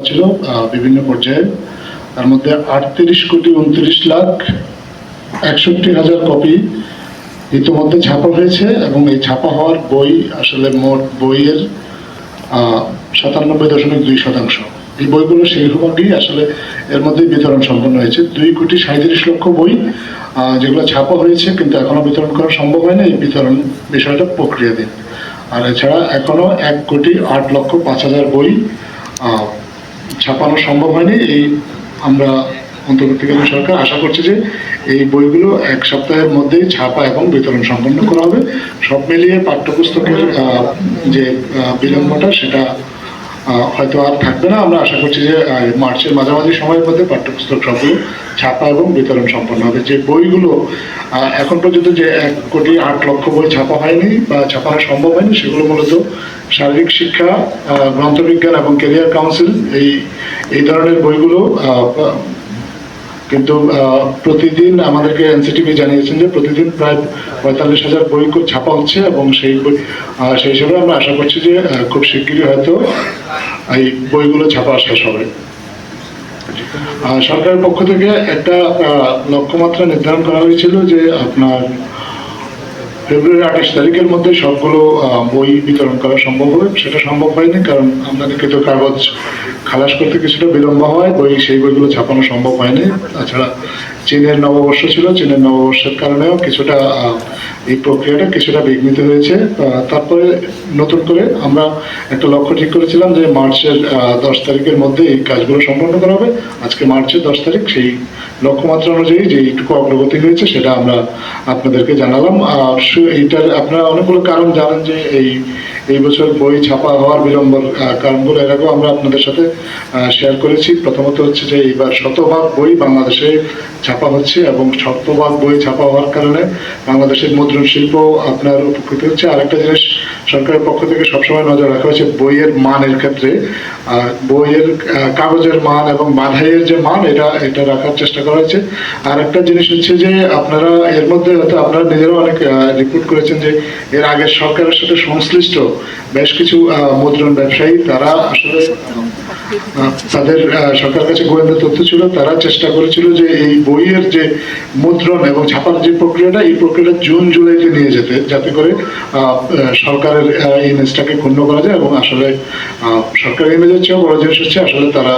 ছিল বিভিন্ন পর্যায়ে। তার মধ্যে আটত্রিশ কোটি উনত্রিশ লাখ একষট্টি হাজার কপি ইতিমধ্যে ছাপা হয়েছে এবং এই ছাপা হওয়ার বই আসলে মোট বইয়ের সাতানব্বই দশমিক দুই শতাংশ। এই বইগুলো সেইভাবেই আসলে এর মধ্যে বিতরণ সম্পন্ন হয়েছে। দুই কোটি সাঁত্রিশ লক্ষ বই যেগুলো ছাপা হয়েছে কিন্তু এখনও বিতরণ করা সম্ভব হয়নি। এই বিতরণ বিষয়টা প্রক্রিয়াধীন। আর এছাড়া এখনও এক কোটি আট লক্ষ পাঁচ হাজার বই ছাপানো সম্ভব হয়নি। এই আমরা অন্তর্বর্তীকালীন সরকার আশা করছে যে এই বইগুলো এক সপ্তাহের মধ্যেই ছাপা এবং বিতরণ সম্পন্ন করা হবে। সব মিলিয়ে পাঠ্যপুস্তকের যে বিলম্বটা সেটা হয়তো আর থাকবে না। আমরা আশা করছি যে মার্চের মাঝামাঝি সময়ের মধ্যে পাঠ্যপুস্তক সবগুলো ছাপা এবং বিতরণ সম্পন্ন হবে। যে বইগুলো এখন পর্যন্ত যে এক কোটি আট লক্ষ বই ছাপা হয়নি বা ছাপা সম্ভব হয়নি, সেগুলো মূলত শারীরিক শিক্ষা গ্রন্থবিজ্ঞান এবং কেরিয়ার কাউন্সিল এই এই ধরনের বইগুলো কিন্তু প্রতিদিন আমাদেরকে এনসিটিভি জানিয়েছেন যে প্রতিদিন প্রায় পঁয়তাল্লিশ হাজার বই ছাপা হচ্ছে এবং সেই বই সেই হিসেবে আমরা আশা করছি যে খুব শিগগিরই হয়তো এই বইগুলো ছাপা শেষ হবে। সরকারের পক্ষ থেকে একটা লক্ষ্যমাত্রা নির্ধারণ করা হয়েছিল যে আপনার ফেব্রুয়ারি আঠাশ তারিখের মধ্যে সবগুলো বই বিতরণ করা সম্ভব হবে। সেটা সম্ভব হয়নি, কারণ আমদানিকৃত কাগজ খালাস করতে কিছুটা বিলম্ব হয়। বই, সেই বইগুলো ছাপানো সম্ভব হয়নি। তাছাড়া চীনের নববর্ষ ছিল। চীনের নববর্ষের কারণেও কিছুটা এই প্রক্রিয়াটা কিছুটা বিঘ্নিত হয়েছে। তারপরে নতুন করে আমরা একটা লক্ষ্য ঠিক করেছিলাম যে মার্চের দশ তারিখের মধ্যে এই কাজগুলো সম্পন্ন করা হবে। আজকে মার্চের দশ তারিখ, সেই লক্ষ্যমাত্রা অনুযায়ী যে এইটুকু অগ্রগতি হয়েছে সেটা আমরা আপনাদেরকে জানালাম। আর এইটার আপনারা অনেকগুলো কারণ জানেন যে এই এই বছর বই ছাপা হওয়ার বিলম্বর কারণগুলো এর আগেও আমরা আপনাদের সাথে শেয়ার করেছি। প্রথমত হচ্ছে যে, এইবার শতভাগ বই বাংলাদেশে ছাপা হচ্ছে এবং শতভাগ বই ছাপা হওয়ার কারণে বাংলাদেশের মুদ্রণ শিল্প আপনার উপকৃত হচ্ছে। আরেকটা জিনিস সরকারের পক্ষ থেকে সবসময় নজর রাখা হয়েছে, বইয়ের মানের ক্ষেত্রে। বইয়ের কাগজের মান এবং বাধাইয়ের যে মান, এটা এটা রাখার চেষ্টা করা হয়েছে। আর একটা জিনিস হচ্ছে যে, আপনারা এর মধ্যে হয়তো আপনারা নিজেরাও অনেক রিপোর্ট করেছেন যে, এর আগের সরকারের সাথে সংশ্লিষ্ট বেশ কিছু মুদ্রণ ব্যবসায়ী তারা আসলে তাদের আহ, সরকারের কাছে গোয়েন্দা তথ্য ছিল তারা চেষ্টা করেছিল যে এই বইয়ের যে মুদ্রণ এবং ছাপার যে প্রক্রিয়াটা এই প্রক্রিয়াটা জুন জুলাইতে নিয়ে যেতে যাতে করে সরকারের ইমেজটাকে ক্ষুণ্ণ করা যায় এবং আসলে সরকারের ইমেজের চেয়েও বড় জিনিস হচ্ছে আসলে তারা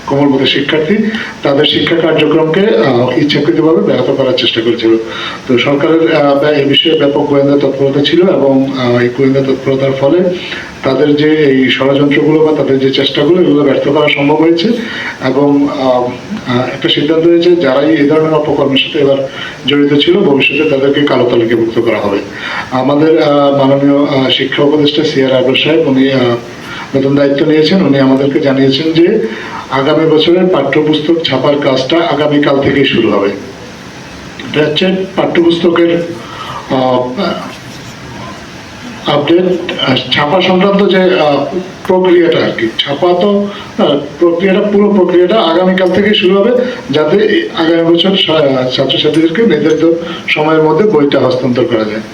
আহ, শিক্ষার্থী তাদের শিক্ষা কার্যক্রমকে ইচ্ছাকৃতভাবে ব্যাহত করার চেষ্টা করেছিল। তো সরকারের এই বিষয়ে ব্যাপক গোয়েন্দা তৎপরতা ছিল এবং এই গোয়েন্দা তৎপরতার ফলে তাদের যে এই ষড়যন্ত্রগুলো বা তাদের যে চেষ্টাগুলো এগুলো ব্যর্থ করা সম্ভব হয়েছে এবং একটা সিদ্ধান্ত হয়েছে যারাই এই ধরনের অপকর্মের সাথে এবার জড়িত ছিল ভবিষ্যতে তাদেরকে কালো তালিকাভুক্ত করা হবে। আমাদের মাননীয় শিক্ষা উপদেষ্টা সিআর আবর সাহেব উনি নতুন দায়িত্ব নিয়েছেন। উনি আমাদেরকে জানিয়েছেন যে আগামী বছরের পাঠ্যপুস্তক ছাপার কাজটা আগামীকাল থেকেই শুরু হবে। এটা হচ্ছে পাঠ্যপুস্তকের আপডেট। ছাপা সংক্রান্ত যে প্রক্রিয়াটা আর কি, ছাপা তো প্রক্রিয়াটা, পুরো প্রক্রিয়াটা আগামীকাল থেকেই শুরু হবে যাতে আগামী বছর ছাত্রছাত্রীদেরকে নির্ধারিত সময়ের মধ্যে বইটা হস্তান্তর করা যায়।